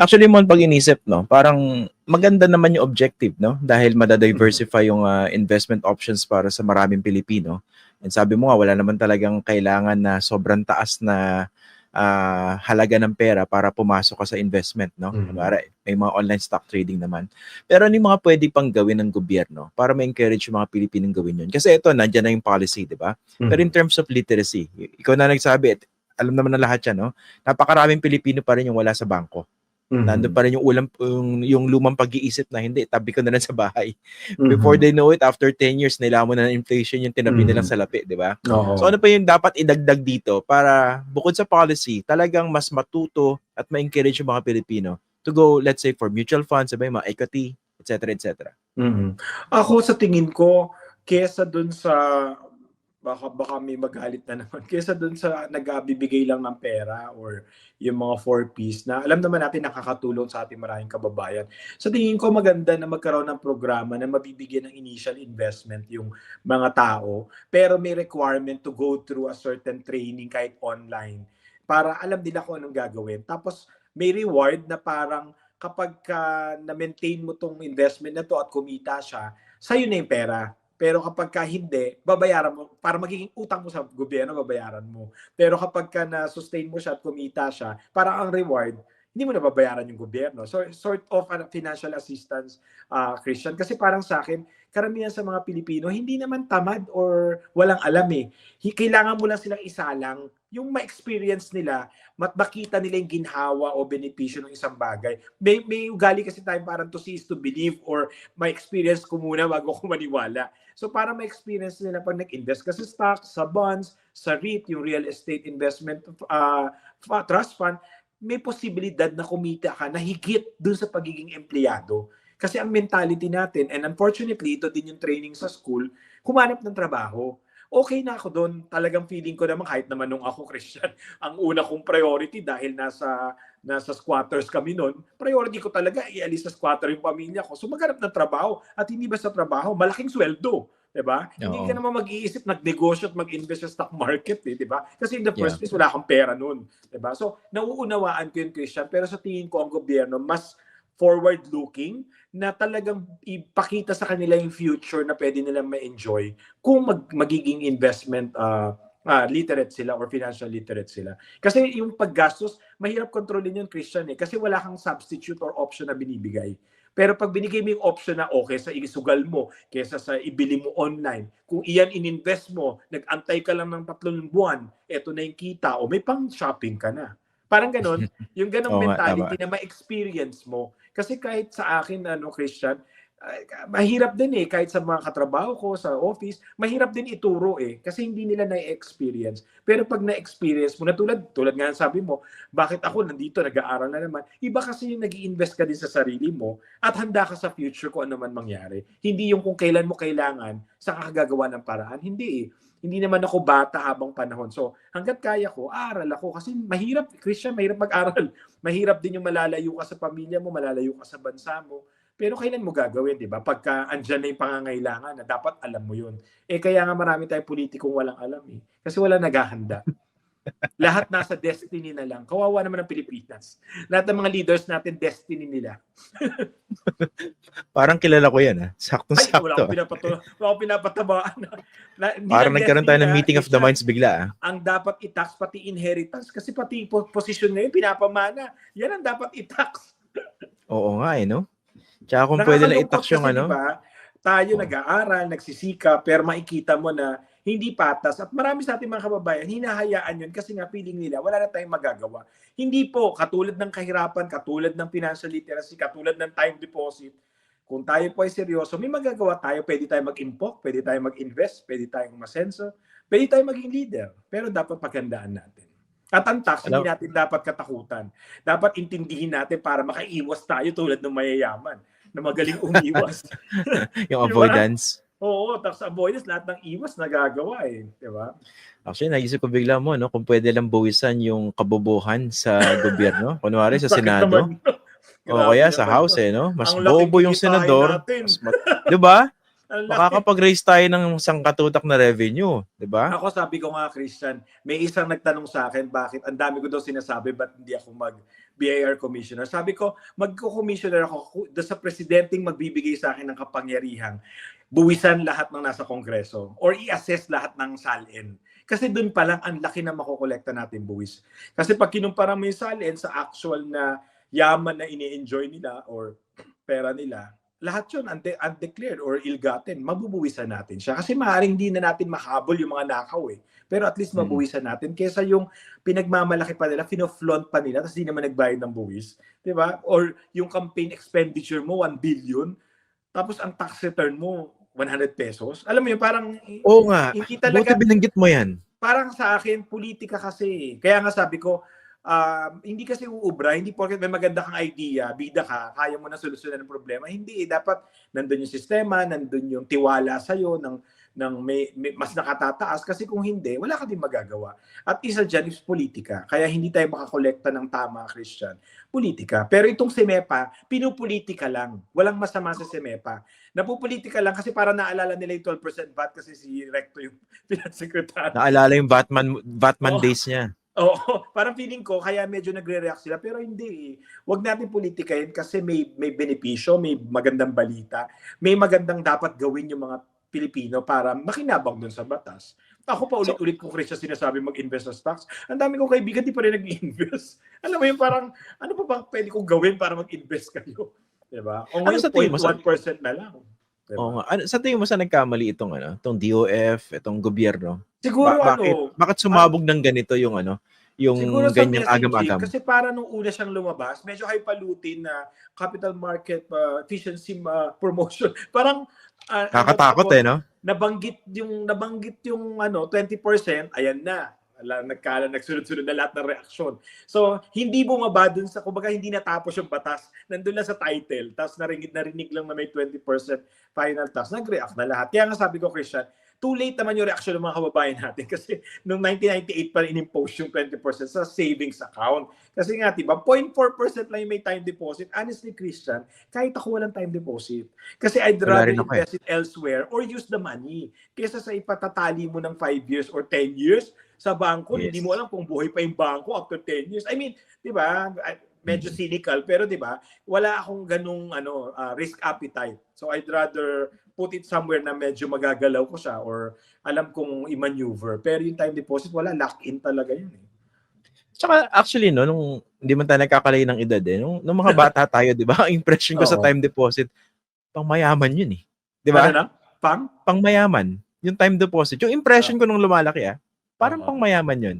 Actually, mo pag inisip, no, parang maganda naman yung objective, no? Dahil madadiversify yung ah, investment options para sa maraming Pilipino. And sabi mo nga, wala naman talagang kailangan na sobrang taas na ah, halaga ng pera para pumasok ka sa investment, no? Mhm. Kunwari, may mga online stock trading naman. Pero ano yung mga pwede pang gawin ng gobyerno para ma-encourage yung mga Pilipinong gawin yun? Kasi ito, nandiyan na yung policy, di ba? Pero in terms of literacy, ikaw na nagsabi, alam naman na lahat yan, no? Napakaraming Pilipino pa rin yung wala sa bangko. Mhm. Nandun pa rin yung ulam yung, yung lumang pag-iisip na hindi, tabi ko na lang sa bahay. Mhm. Before they know it, after 10 years, nilamon na ng inflation yung tinabi nilang Mhm. sa lapi, di ba? So ano pa yung dapat idagdag dito para bukod sa policy, talagang mas matuto at ma-encourage yung mga Pilipino to go, let's say, for mutual funds, sabi, mga equity, etc. etc. Mhm. Ako sa tingin ko, kesa dun sa baka baka may magalit na naman kesa dun sa nagabibigay lang ng pera or yung mga four piece na alam naman natin nakakatulong sa ating maraming kababayan. Sa tingin ko maganda na magkaroon ng programa na mabibigyan ng initial investment yung mga tao pero may requirement to go through a certain training kahit online para alam nila kung anong gagawin. Tapos may reward na parang kapag ka na-maintain mo tong investment na to at kumita siya, sa'yo na yung pera. Pero kapag ka hindi, babayaran mo, para magiging utang mo sa gobyerno, babayaran mo. Pero kapag ka na-sustain mo siya at kumita siya, para ang reward, hindi mo na babayaran yung gobyerno. So, sort of ano, financial assistance, uh, Christian. Kasi parang sa akin, karamihan sa mga Pilipino, hindi naman tamad or walang alam eh. Kailangan mo lang silang isalang yung ma-experience nila, mat makita nila yung ginhawa o benepisyo ng isang bagay. May, may ugali kasi tayo parang to see is to believe or ma-experience ko muna bago ko maniwala. So para ma-experience nila pag nag-invest ka sa stocks, sa bonds, sa REIT, yung real estate investment uh, trust fund, may posibilidad na kumita ka na higit dun sa pagiging empleyado. Kasi ang mentality natin, and unfortunately, ito din yung training sa school, humanap ng trabaho okay na ako doon. Talagang feeling ko naman kahit naman nung ako Christian, ang una kong priority dahil nasa nasa squatters kami noon, priority ko talaga ialis sa squatter yung pamilya ko. So maghanap ng trabaho at hindi ba sa trabaho, malaking sweldo. 'di ba? Hindi ka naman mag-iisip nagnegosyo at mag-invest sa stock market, eh, 'di ba? Kasi in the first Yeah. place wala kang pera noon, 'di ba? So nauunawaan ko yun Christian, pero sa tingin ko ang gobyerno mas forward looking na talagang ipakita sa kanila yung future na pwede nilang ma-enjoy kung mag, magiging investment uh, uh, literate sila or financial literate sila. Kasi yung paggastos, mahirap kontrolin yun, Christian, eh. Kasi wala kang substitute or option na binibigay. Pero pag binigay mo yung option na okay sa isugal mo kesa sa ibili mo online, kung iyan ininvest mo, nag-antay ka lang ng tatlong buwan, eto na yung kita, o may pang shopping ka na. Parang ganon, yung ganong Oo mentality na ma-experience mo. Kasi kahit sa akin, ano, Christian, ay, mahirap din eh, kahit sa mga katrabaho ko, sa office, mahirap din ituro eh, kasi hindi nila na-experience. Pero pag na-experience mo, na tulad, tulad nga ng sabi mo, bakit ako nandito, nag-aaral na naman, iba kasi yung nag invest ka din sa sarili mo at handa ka sa future kung ano man mangyari. Hindi yung kung kailan mo kailangan, sa kakagawa ng paraan. Hindi eh. Hindi naman ako bata habang panahon. So, hanggat kaya ko, aral ako. Kasi mahirap, Christian, mahirap mag-aral. Mahirap din yung malalayo ka sa pamilya mo, malalayo ka sa bansa mo. Pero kailan mo gagawin, di ba? Pagka andyan na yung pangangailangan na dapat alam mo yun. Eh kaya nga marami tayong politikong walang alam eh. Kasi wala naghahanda. Lahat nasa destiny na lang. Kawawa naman ang Pilipinas. Lahat ng mga leaders natin, destiny nila. Parang kilala ko yan, ha? Ay, wala Saktong-sakto. akong. Wala akong pinapatabaan. Na- Parang nagkaroon tayo ng meeting of the ah. minds bigla, ah. ang dapat i-tax pati inheritance kasi pati po- posisyon ngayon pinapamana. Yan ang dapat i-tax. Oo nga, eh, no? Tsaka kung pwede lang Nakakalungkot i-tax yung ano. Diba, tayo Oo. nag-aaral, nagsisika, pero makikita mo na hindi patas. At marami sa ating mga kababayan, hinahayaan yun kasi nga feeling nila, wala na tayong magagawa. Hindi po, katulad ng kahirapan, katulad ng financial literacy, katulad ng time deposit, kung tayo po ay seryoso, may magagawa tayo. Pwede tayo mag-impok, pwede tayo mag-invest, pwede tayong masenso, pwede tayo maging leader. Pero dapat paghandaan natin. At ang tax, hindi natin dapat katakutan. Dapat intindihin natin para makaiwas tayo tulad ng mayayaman na magaling umiwas. Yung avoidance. Oo, tax avoidance, lahat ng iwas nagagawa eh. Di ba? Actually, naisip ko bigla mo, no? Kung pwede lang buwisan yung kabobohan sa gobyerno. Kunwari sa Sakit Senado. naman. O kaya sa naman House, eh, no? Mas Ang bobo yung senador. Mas mat- Di ba? Makakapag-raise tayo ng sangkatutak na revenue, di ba? Ako sabi ko nga, Christian, may isang nagtanong sa akin, bakit ang dami ko daw sinasabi, ba't hindi ako mag BIR commissioner? Sabi ko, magko-commissioner ako doon sa presidenteng magbibigay sa akin ng kapangyarihan, buwisan lahat ng nasa kongreso or i-assess lahat ng salin. Kasi doon pa lang ang laki na makokolekta natin buwis. Kasi pag kinumpara mo yung salin sa actual na yaman na ini-enjoy nila or pera nila, lahat yun unde- undeclared or ill-gotten, mabubuwisan natin siya. Kasi maaaring di na natin mahabol yung mga nakaw eh. Pero at least Mm. mabuwisan natin kesa yung pinagmamalaki pa nila, fino-flaunt pa nila, tapos di naman nagbayad ng buwis. Di ba? Or yung campaign expenditure mo, 1 billion, tapos ang tax return mo, 100 pesos. Alam mo yun, parang Oo nga. hindi Buti talaga, binanggit mo yan. parang sa akin, politika kasi. Kaya nga sabi ko, um, hindi kasi uubra, hindi porket may maganda kang idea, bida ka, kaya mo na solusyonan ng problema. Hindi, eh. dapat nandun yung sistema, nandun yung tiwala sa'yo ng, ng may, may, mas nakatataas kasi kung hindi, wala ka din magagawa. At isa dyan is politika. Kaya hindi tayo makakolekta ng tama, Christian. Politika. Pero itong SEMEPA, pinupolitika lang. Walang masama sa SEMEPA. Napupolitika lang kasi para naalala nila yung 12% VAT kasi si Recto yung pinag-secretary. Naalala yung Batman, Batman Oo. days niya. Oo, parang feeling ko kaya medyo nagre-react sila pero hindi. Huwag natin politikahin kasi may may benepisyo, may magandang balita, may magandang dapat gawin yung mga Pilipino para makinabang dun sa batas. Ako pa ulit-ulit ko Chris sinasabi mag-invest sa stocks. Ang dami kong kaibigan di pa rin nag-invest. Alam mo yung parang ano pa bang pwede kong gawin para mag-invest kayo? 'Di ba? O Ano ngayon sa tingin mo sa- 0.1% na lang. Diba? Oo nga. Ano, sa tingin mo sa nagkamali itong ano, itong DOF, itong gobyerno? Siguro Ba- bakit, ano, bakit sumabog ng ganito yung ano, yung Siguro ganyang agam-agam? Kasi para nung una siyang lumabas, medyo highfalutin na capital market uh, efficiency uh, promotion. Parang uh, Kakatakot ano, eh, no? Nabanggit yung nabanggit yung ano 20%, ayan na. Ala, nagkala, nagsunod-sunod na lahat ng reaksyon. So, hindi bumaba dun sa, kumbaga hindi natapos yung batas. Nandun lang sa title. Tapos narinig, narinig lang na may 20% final tax. Nag-react na lahat. Kaya nga sabi ko, Christian, too late naman yung reaction ng mga kababayan natin kasi noong 1998 pa rin in-impose yung 20% sa savings account. Kasi nga, diba, 0.4% lang yung may time deposit. Honestly, Christian, kahit ako walang time deposit. Kasi I'd rather eh. invest it elsewhere or use the money kesa sa ipatatali mo ng 5 years or 10 years sa bangko. Yes. Hindi mo alam kung buhay pa yung bangko after 10 years. I mean, di ba, medyo Mm. cynical, pero di ba, wala akong ganung ano, ah, risk appetite. So I'd rather put it somewhere na medyo magagalaw ko siya or alam kong i-maneuver. Pero yung time deposit, wala, lock-in talaga yun. Eh. Tsaka actually, no, nung hindi man tayo nagkakalay ng edad eh, nung, nung mga bata tayo, di ba, ang impression ko sa Oo. time deposit, pang mayaman yun eh. Di ba? Ano na? Pang? Pang mayaman. Yung time deposit. Yung impression ko nung lumalaki ah, parang Oo. pang mayaman yun.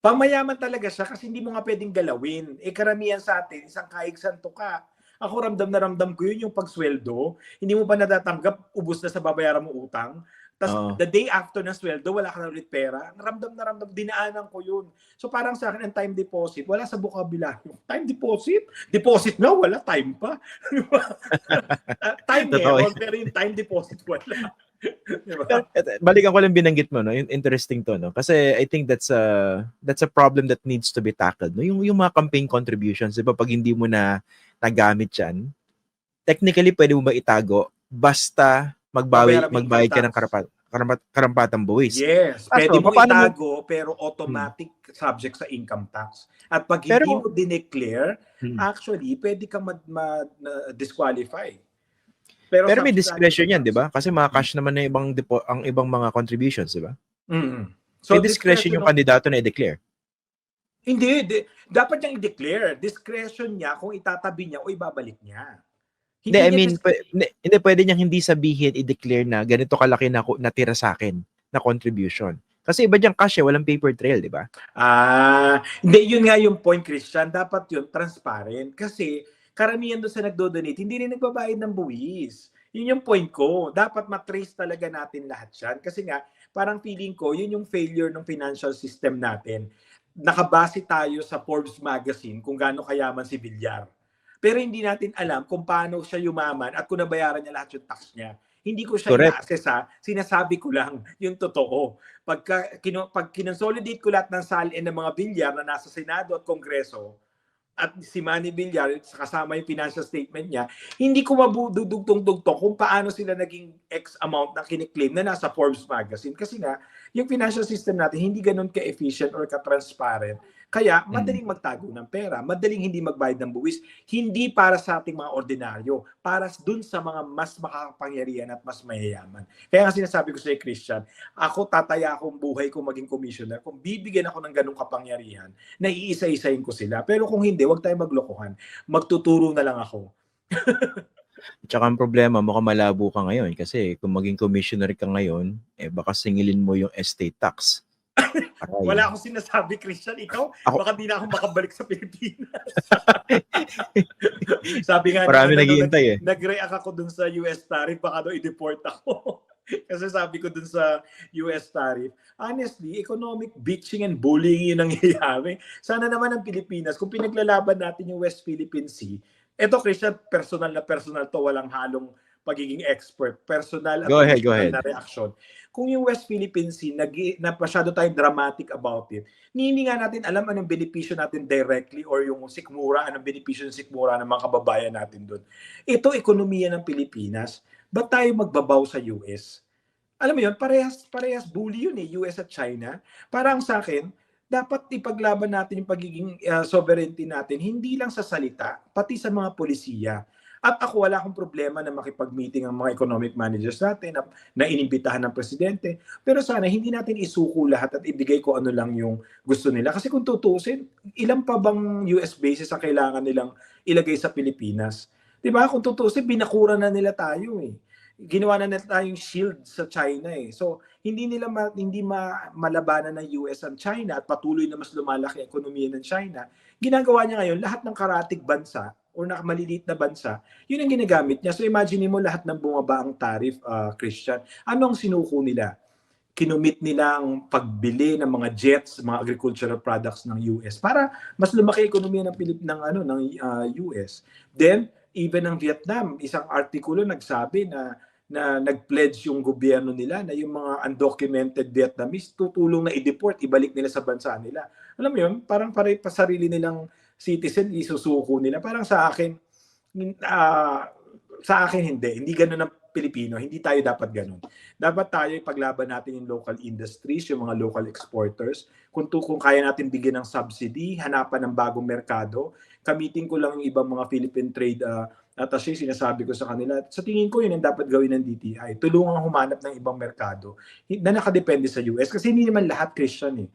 Pangmayaman talaga siya kasi hindi mo nga pwedeng galawin. Eh karamihan sa atin, isang kaig santo ka. Ako ramdam na ramdam ko yun yung pagsweldo. Hindi mo pa natatanggap, ubus na sa babayaran mo utang. Tapos Oo. the day after ng sweldo, wala ka na ulit pera. Ramdam na ramdam, dinaanan ko yun. So parang sa akin, ang time deposit, wala sa bukabularyo. Time deposit? Deposit na, wala. Time pa. Time meron, pero yung time deposit wala. Di ba? Pero, eto, balikan ko lang binanggit mo no, yung interesting to no. Kasi I think that's a that's a problem that needs to be tackled. No? Yung yung mga campaign contributions, 'di ba, pag hindi mo na nagamit 'yan, technically pwede mo ba itago basta magbawi Babayaran magbayad ka ng karapat karapat karampatang buwis. Yes, Kaso, pwede mo paano mo- itago pero automatic subject sa income tax. At pag Pero- hindi mo dineclare, Hmm. actually, pwede ka ma-disqualify. Pero, Pero may discretion 'yan. 'di ba? Kasi mga cash naman na ibang depo, ang ibang mga contributions, 'di ba? Mm. may discretion yung ng- kandidato na i-declare. Hindi, di- dapat niyang i-declare. Discretion niya kung itatabi niya o ibabalik niya. Hindi, I niya mean, dis- pwe- hindi, pwede niyang hindi sabihin, i-declare na ganito kalaki na natira sa akin na contribution. Kasi iba diyang cash, eh, walang paper trail, di ba? Ah, hindi, yun nga yung point, Christian. Dapat yun, transparent. Kasi karamihan doon sa nagdo-donate, hindi rin nagbabayad ng buwis. Yun yung point ko. Dapat matrace talaga natin lahat yan. Kasi nga, parang feeling ko, yun yung failure ng financial system natin. Nakabase tayo sa Forbes magazine kung gaano kayaman si Villar. Pero hindi natin alam kung paano siya yumaman at kung nabayaran niya lahat yung tax niya. Hindi ko siya Correct. ina-assess ha. Sinasabi ko lang yung totoo. Pagka, kino, pag kinonsolidate ko lahat ng salin ng mga bilyar na nasa Senado at Kongreso, at si Manny Villar, kasama yung financial statement niya, hindi ko mabudugtong-dugtong kung paano sila naging X amount na kiniklaim na nasa Forbes magazine. Kasi nga, yung financial system natin hindi ganun ka-efficient or ka-transparent. Kaya madaling magtago ng pera, madaling hindi magbayad ng buwis, hindi para sa ating mga ordinaryo, para dun sa mga mas makakapangyarihan at mas mayayaman. Kaya nga sinasabi ko sa Christian, ako tataya akong buhay ko maging commissioner kung bibigyan ako ng ganong kapangyarihan, na iisa-isahin ko sila. Pero kung hindi, wag tayo maglokohan. Magtuturo na lang ako. Tsaka ang problema, mukhang malabo ka ngayon kasi kung maging commissioner ka ngayon, eh baka singilin mo yung estate tax. Aray. Wala akong sinasabi, Christian. Ikaw, Ako- baka di na ako makabalik sa Pilipinas. Sabi nga, Marami nung- naghihintay eh. nag-react ako dun sa US tariff, baka daw i-deport ako. Kasi sabi ko dun sa US tariff, honestly, economic bitching and bullying yung nangyayari. Sana naman ang Pilipinas, kung pinaglalaban natin yung West Philippine Sea, eto Christian, personal na personal to, walang halong pagiging expert. Personal at Go ahead, go ahead. na reaction. Kung yung West Philippine Sea, nag, na masyado tayong dramatic about it, hindi nga natin alam anong benepisyo natin directly or yung sikmura, anong benepisyo ng sikmura ng mga kababayan natin doon. Ito, ekonomiya ng Pilipinas. Ba't tayo magbabaw sa US? Alam mo yun, parehas, parehas bully yun eh, US at China. Parang sa akin, dapat ipaglaban natin yung pagiging uh, sovereignty natin, hindi lang sa salita, pati sa mga polisiya. At ako wala akong problema na makipag-meeting ang mga economic managers natin na, na inimbitahan ng presidente. Pero sana hindi natin isuko lahat at ibigay ko ano lang yung gusto nila. Kasi kung tutusin, ilan pa bang US bases ang kailangan nilang ilagay sa Pilipinas? 'Di ba? Kung tutusin, binakura na nila tayo eh. Ginawa na nila tayong shield sa China eh. So, hindi nila ma, hindi ma, malabanan ng US ang China at patuloy na mas lumalaki ang ekonomiya ng China. Ginagawa niya ngayon lahat ng karatig bansa or na maliliit na bansa, yun ang ginagamit niya. So imagine mo lahat ng bumaba ang tariff, uh, Christian. Ano ang sinuko nila? Kinumit nila ang pagbili ng mga jets, mga agricultural products ng US para mas lumaki ekonomiya ng Pilip ng ano ng uh, US. Then even ang Vietnam, isang artikulo nagsabi na na nag-pledge yung gobyerno nila na yung mga undocumented Vietnamese tutulong na i-deport, ibalik nila sa bansa nila. Alam mo yun, parang pare pa sarili nilang citizen, isusuko nila. Parang sa akin, uh, sa akin hindi. Hindi ganun ang Pilipino. Hindi tayo dapat ganun. Dapat tayo ipaglaban natin yung local industries, yung mga local exporters. Kung, to, kung kaya natin bigyan ng subsidy, hanapan ng bagong merkado. Kamitin ko lang yung ibang mga Philippine trade uh, attaché, sinasabi ko sa kanila. Sa tingin ko yun ang dapat gawin ng DTI. Tulungan humanap ng ibang merkado na nakadepende sa US. Kasi hindi naman lahat Christian eh.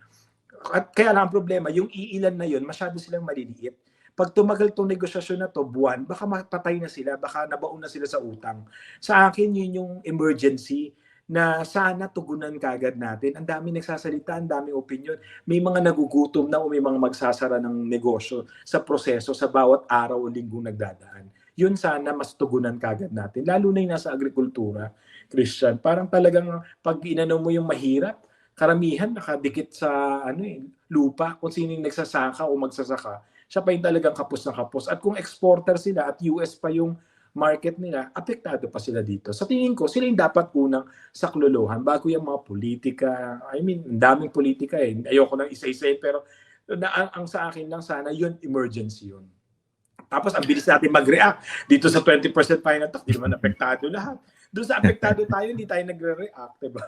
At kaya lang ang problema, yung iilan na yun, masyado silang maliliit. Pag tumagal tong negosasyon na to, buwan, baka mapatay na sila, baka nabaon na sila sa utang. Sa akin, yun yung emergency na sana tugunan kagad natin. Ang dami nagsasalita, ang daming opinion. May mga nagugutom na o may mga magsasara ng negosyo sa proseso sa bawat araw o linggong nagdadaan. Yun sana mas tugunan kagad natin. Lalo na yung nasa agrikultura, Christian. Parang talagang pag inano mo yung mahirap, karamihan nakadikit sa ano eh, lupa. Kung sino yung nagsasaka o magsasaka siya pa yung talagang kapos na kapos. At kung exporter sila at US pa yung market nila apektado pa sila dito. Sa tingin ko sila yung dapat unang saklolohan bago yung mga politika. I mean ang daming politika eh. Ayoko nang isa-isa eh, pero na, ang, ang sa akin lang sana yun emergency yun tapos ang bilis natin mag-react dito sa 20% final tax, di naman apektado lahat. Doon sa apektado tayo, hindi tayo nagre-react, diba?